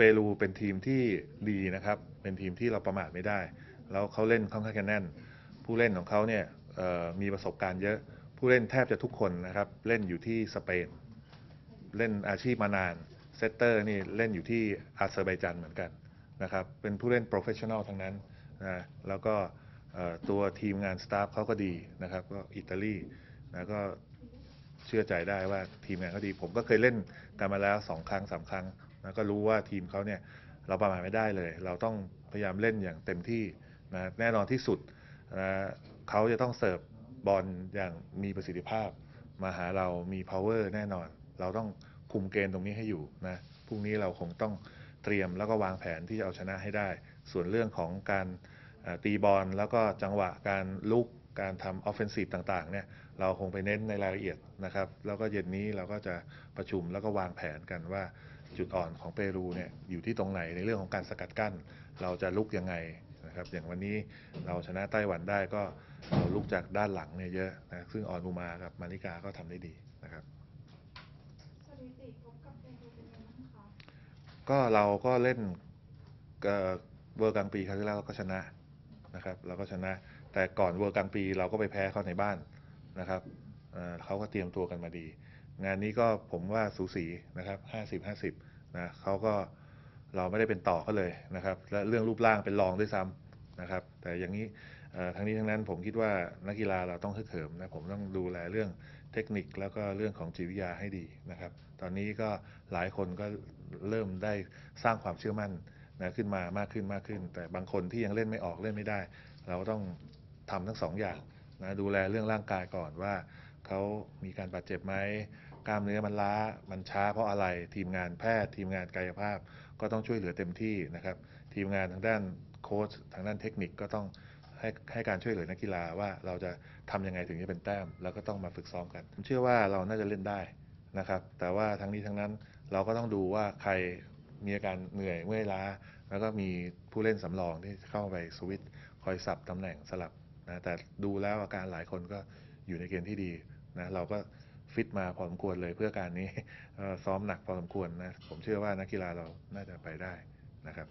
เปรูเป็นทีมที่ดีนะครับ เป็นทีมที่เราประมาทไม่ได้ แล้วเขาเล่นค่อนข้างจะแน่น ผู้เล่นของเขาเนี่ยมีประสบการณ์เยอะ ผู้เล่นแทบจะทุกคนนะครับ เล่นอยู่ที่สเปน เล่นอาชีพมานาน เซตเตอร์นี่เล่นอยู่ที่อาเซอร์ไบจันเหมือนกันนะครับ เป็นผู้เล่นโปรเฟชชั่นอลทั้งนั้นนะแล้วก็ตัวทีมงานสตาฟเขาก็ดีนะครับ ก็อิตาลีนะก็เชื่อใจได้ว่าทีมงานเขาดี ผมก็เคยเล่นกันมาแล้วสองครั้งสามครั้ง นะก็รู้ว่าทีมเขาเนี่ยเราประมาทไม่ได้เลย เราต้องพยายามเล่นอย่างเต็มที่นะแน่นอนที่สุดนะเขาจะต้องเสิร์ฟบอลอย่างมีประสิทธิภาพ มาหาเรามี power แน่นอน เราต้องคุมเกมตรงนี้ให้อยู่นะพรุ่งนี้เราคงต้องเตรียมแล้วก็วางแผนที่จะเอาชนะให้ได้ ส่วนเรื่องของการตีบอลแล้วก็จังหวะการลุก การทำ offensive ต่างๆเนี่ยเราคงไปเน้นในรายละเอียดนะครับ แล้วก็เย็นนี้เราก็จะประชุมแล้วก็วางแผนกันว่าจุดอ่อนของเปรูเนี่ยอยู่ที่ตรงไหนในเรื่องของการสกัดกั้น เราจะลุกยังไงนะครับ อย่างวันนี้เราชนะไต้หวันได้ก็เราลุกจากด้านหลังเนี่ยเยอะนะซึ่งออนอุมากับมาริกาก็ทำได้ดีนะครับสถิติพบกับเปรูเป็นยังไงบ้างคะก็เราก็เล่นเอ่อเวอร์กลางปีครั้งที่แล้วก็ชนะนะครับ เราก็ชนะ แต่ก่อนเวอร์กลางปีเราก็ไปแพ้เขาในบ้านนะครับเขาก็เตรียมตัวกันมาดี งานนี้ก็ผมว่าสูสีนะครับห้าสิบห้าสิบนะเขาก็เราไม่ได้เป็นต่อเขาเลยนะครับ และเรื่องรูปร่างเป็นรองด้วยซ้ำนะครับ แต่อย่างนี้ทั้งนี้ทั้งนั้นผมคิดว่านักกีฬาเราต้องฮึกเหิมนะผมต้องดูแลเรื่องเทคนิคแล้วก็เรื่องของจิตวิทยาให้ดีนะครับ ตอนนี้ก็หลายคนก็เริ่มได้สร้างความเชื่อมั่นนะขึ้นมามากขึ้นมากขึ้น แต่บางคนที่ยังเล่นไม่ออกเล่นไม่ได้ เราต้อง ทำทั้งสองอย่างนะดูแลเรื่องร่างกายก่อนว่าเขามีการบาดเจ็บไหมกล้ามเนื้อมันล้ามันช้าเพราะอะไรทีมงานแพทย์ทีมงานกายภาพ ก็ต้องช่วยเหลือเต็มที่นะครับ ทีมงานทางด้านโค้ชทางด้านเทคนิคก็ต้องให้ให้การช่วยเหลือนักกีฬาว่าเราจะทำยังไงถึงจะเป็นแต้ม แล้วก็ต้องมาฝึกซ้อมกันผมเชื่อว่าเราน่าจะเล่นได้นะครับ แต่ว่าทั้งนี้ทั้งนั้นเราก็ต้องดูว่าใครมีอาการเหนื่อยเมื่อยล้า แล้วก็มีผู้เล่นสำรองที่เข้าไปสวิตช์คอยสับตำแหน่งสลับ นะแต่ดูแล้วอาการหลายคนก็อยู่ในเกณฑ์ที่ดีนะเราก็ฟิตมาพอสมควรเลยเพื่อการนี้ซ้อมหนักพอสมควรนะผมเชื่อว่านักกีฬาเราน่าจะไปได้นะครับ